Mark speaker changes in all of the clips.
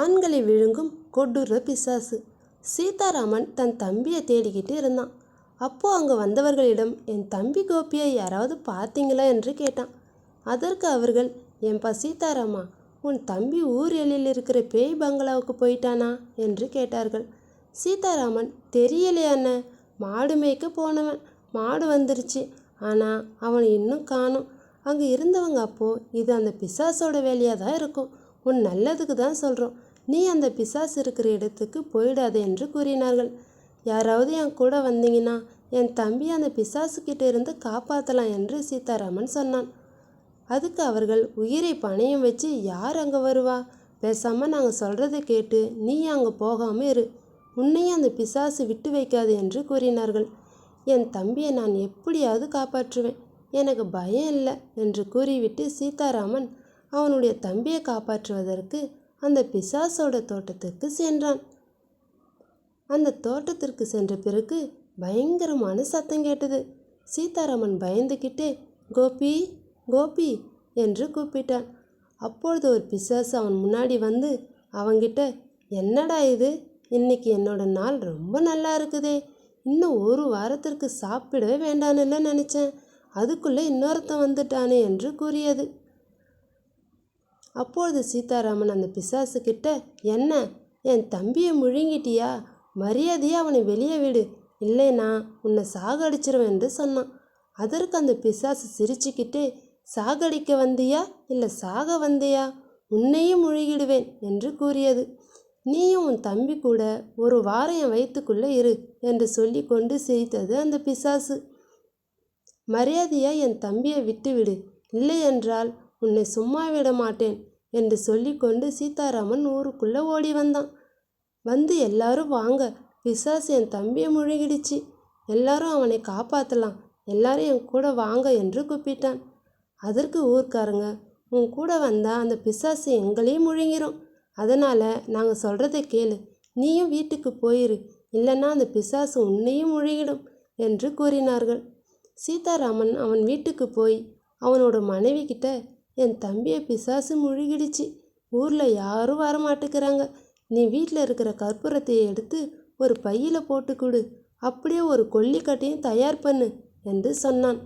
Speaker 1: ஆண்களை விழுங்கும் கொடூர பிசாசு. சீதாராமன் தன் தம்பியை தேடிக்கிட்டு இருந்தான். அப்போது அங்கே வந்தவர்களிடம் என் தம்பி கோபியை யாராவது பார்த்தீங்களா? என்று கேட்டான். அதற்கு அவர்கள் என்பா சீதாராமா உன் தம்பி ஊர் எல்லையில் இருக்கிற பேய் பங்களாவுக்கு போயிட்டானா? என்று கேட்டார்கள். சீதாராமன் தெரியலையே அண்ணன் மாடு மேய்க்க போனவன் மாடு வந்துருச்சு. ஆனால் அவனை இன்னும் காணும். அங்கே இருந்தவங்க அப்போது இது அந்த பிசாசோட வேலையாக தான் இருக்கும். உன் நல்லதுக்கு தான் சொல்கிறோம் நீ அந்த பிசாசு இருக்கிற இடத்துக்கு போயிடாத என்று கூறினார்கள். யாராவது என் கூட வந்தீங்கன்னா என் தம்பி அந்த பிசாசுக்கிட்ட இருந்து காப்பாற்றலாம் என்று சீதாராமன் சொன்னான். அதுக்கு அவர்கள் உயிரை பணையம் வச்சு யார் அங்கே வருவா? பேசாமல் நாங்கள் சொல்கிறத கேட்டு நீ அங்கே போகாமல் இரு. உன்னையும் அந்த பிசாசு விட்டு வைக்காது என்று கூறினார்கள். என் தம்பியை நான் எப்படியாவது காப்பாற்றுவேன். எனக்கு பயம் இல்லை என்று கூறிவிட்டு சீதாராமன் அவனுடைய தம்பியை காப்பாற்றுவதற்கு அந்த பிசாசோட தோட்டத்துக்கு சென்றான். அந்த தோட்டத்திற்கு சென்ற பிறகு பயங்கரமான சத்தம் கேட்டது. சீதாராமன் பயந்துக்கிட்டே கோபி கோபி என்று கூப்பிட்டான். அப்பொழுது ஒரு பிசாசு அவன் முன்னாடி வந்து அவங்கிட்ட என்னடா இது? இன்னைக்கு என்னோட நாள் ரொம்ப நல்லா இருக்குதே. இன்னும் ஒரு வாரத்திற்கு சாப்பிடவே வேண்டான்னு நினச்சேன். அதுக்குள்ளே இன்னொருத்தன் வந்துட்டானே என்று கூறியது. அப்பொழுது சீதாராமன் அந்த பிசாசு கிட்ட என்ன? என் தம்பியை முழுங்கிட்டியா? மரியாதையாக அவனை வெளியே விடு. இல்லைனா உன்னை சாகடிச்சிருவேன் என்று சொன்னான். அதற்கு அந்த பிசாசு சிரிச்சுக்கிட்டே சாகடிக்க வந்தியா? இல்லை சாக வந்தியா? உன்னையும் முழுகிடுவேன் என்று கூறியது. நீயும் உன் தம்பி கூட ஒரு வாரம் என் வயிற்றுக்குள்ளே இரு என்று சொல்லி கொண்டு சிரித்தது அந்த பிசாசு. மரியாதையா என் தம்பியை விட்டுவிடு. இல்லை என்றால் உன்னை சும்மா விட மாட்டேன் என்று சொல்லிக்கொண்டு சீதாராமன் ஊருக்குள்ளே ஓடி வந்தான். வந்து எல்லாரும் வாங்க. பிசாசு என் தம்பியை முழுகிடுச்சு. எல்லாரும் அவனை காப்பாற்றலாம் எல்லாரும் என் கூட வாங்க என்று கூப்பிட்டான். அதற்கு ஊர்க்காரங்க உன் கூட வந்தால் அந்த பிசாசு எங்களையும் முழுங்கிரும். அதனால் நாங்கள் சொல்கிறத கேளு. நீயும் வீட்டுக்கு போயிரு. இல்லைன்னா அந்த பிசாசு உன்னையும் முழுகிடும் என்று கூறினார்கள். சீதாராமன் அவன் வீட்டுக்கு போய் அவனோட மனைவி கிட்ட என் தம்பியை பிசாசு முழுகிடுச்சு. ஊரில் யாரும் வரமாட்டேங்கிறாங்க. நீ வீட்டில் இருக்கிற கற்பூரத்தை எடுத்து ஒரு பையில் போட்டு கொடு. அப்படியே ஒரு கொல்லிக்கட்டையும் தயார் பண்ணு என்று சொன்னான்.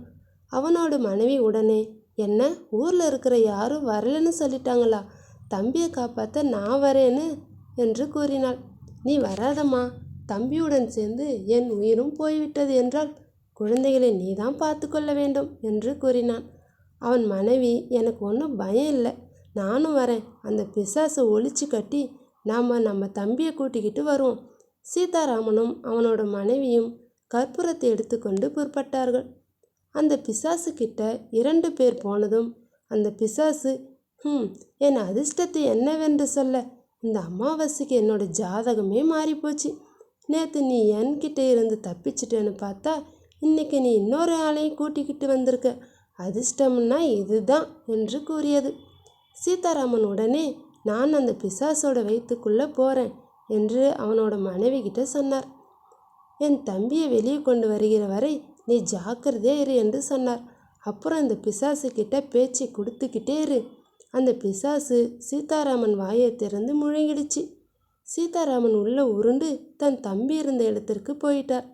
Speaker 1: அவனோட மனைவி உடனே என்ன ஊரில் இருக்கிற யாரும் வரலன்னு சொல்லிட்டாங்களா? தம்பியை காப்பாற்ற நான் வரேன்னு என்று கூறினாள். நீ வராதம்மா. தம்பியுடன் சேர்ந்து என் உயிரும் போய்விட்டது என்றால் குழந்தைகளை நீதான் பார்த்து கொள்ள வேண்டும் என்று கூறினான். அவன் மனைவி எனக்கு ஒன்றும் பயம் இல்லை. நானும் வரேன். அந்த பிசாசை ஒழிச்சு கட்டி நாம் நம்ம தம்பியை கூட்டிக்கிட்டு வருவோம். சீதாராமனும் அவனோட மனைவியும் கற்பூரத்தை எடுத்துக்கொண்டு புறப்பட்டார்கள். அந்த பிசாசு கிட்ட இரண்டு பேர் போனதும் அந்த பிசாசு ம் என் அதிர்ஷ்டத்தை என்னவென்று சொல்ல? இந்த அமாவாசைக்கு என்னோட ஜாதகமே மாறிப்போச்சு. நேற்று நீ என்கிட்ட இருந்து தப்பிச்சிட்டேன்னு பார்த்தா இன்னைக்கு நீ இன்னொரு ஆளையும் கூட்டிக்கிட்டு வந்திருக்க. அதிர்ஷ்டம்னா இதுதான் என்று கூறியது. சீதாராமன் உடனே நான் அந்த பிசாசோட வயிற்றுக்குள்ளே போகிறேன் என்று அவனோட மனைவி கிட்ட சொன்னார். என் தம்பியை வெளியே கொண்டு வருகிற வரை நீ ஜாக்கிரதையா இரு என்று சொன்னார். அப்புறம் அந்த பிசாசு கிட்ட பேச்சை கொடுத்துக்கிட்டே இரு. அந்த பிசாசு சீதாராமன் வாயை திறந்து முழுங்கிடுச்சு. சீதாராமன் உள்ளே உருண்டு தன் தம்பி இருந்த இடத்திற்கு போயிட்டார்.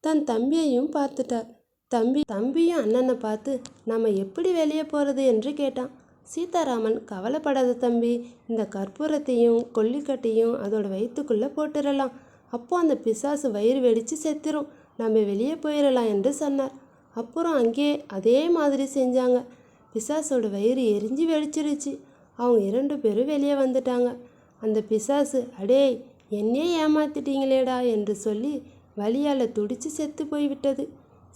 Speaker 1: தன் தம்பியையும் பார்த்துட்டார். தம்பி தம்பியும் அண்ணனை பார்த்து நம்ம எப்படி வெளியே போகிறது என்று கேட்டான். சீதாராமன் கவலைப்படாத தம்பி இந்த கற்பூரத்தையும் கொல்லிக்கட்டையும் அதோட வயிற்றுக்குள்ளே போட்டுடலாம் அப்போ அந்த பிசாசு வயிறு வெடித்து செத்துரும். நம்ம வெளியே போயிடலாம் என்று சொன்னார். அப்புறம் அங்கேயே அதே மாதிரி செஞ்சாங்க. பிசாசோட வயிறு எரிஞ்சு வெடிச்சிருச்சு. அவங்க இரண்டு பேரும் வெளியே வந்துட்டாங்க. அந்த பிசாசு அடே என்னையே ஏமாத்திட்டீங்களேடா என்று சொல்லி வழியால் துடிச்சு செத்து போய்விட்டது.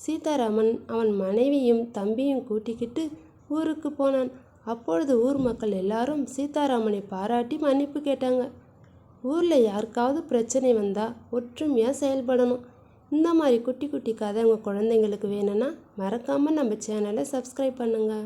Speaker 1: சீதாராமன் அவன் மனைவியும் தம்பியும் கூட்டிக்கிட்டு ஊருக்கு போனான். அப்பொழுது ஊர் மக்கள் எல்லாரும் சீதாராமனை பாராட்டி மன்னிப்பு கேட்டாங்க. ஊரில் யாருக்காவது பிரச்சனை வந்தால் ஒற்றுமையாக செயல்படணும். இந்த மாதிரி குட்டி குட்டி கதை உங்கள் குழந்தைங்களுக்கு வேணும்னா மறக்காமல் நம்ம சேனலை சப்ஸ்கிரைப் பண்ணுங்கள்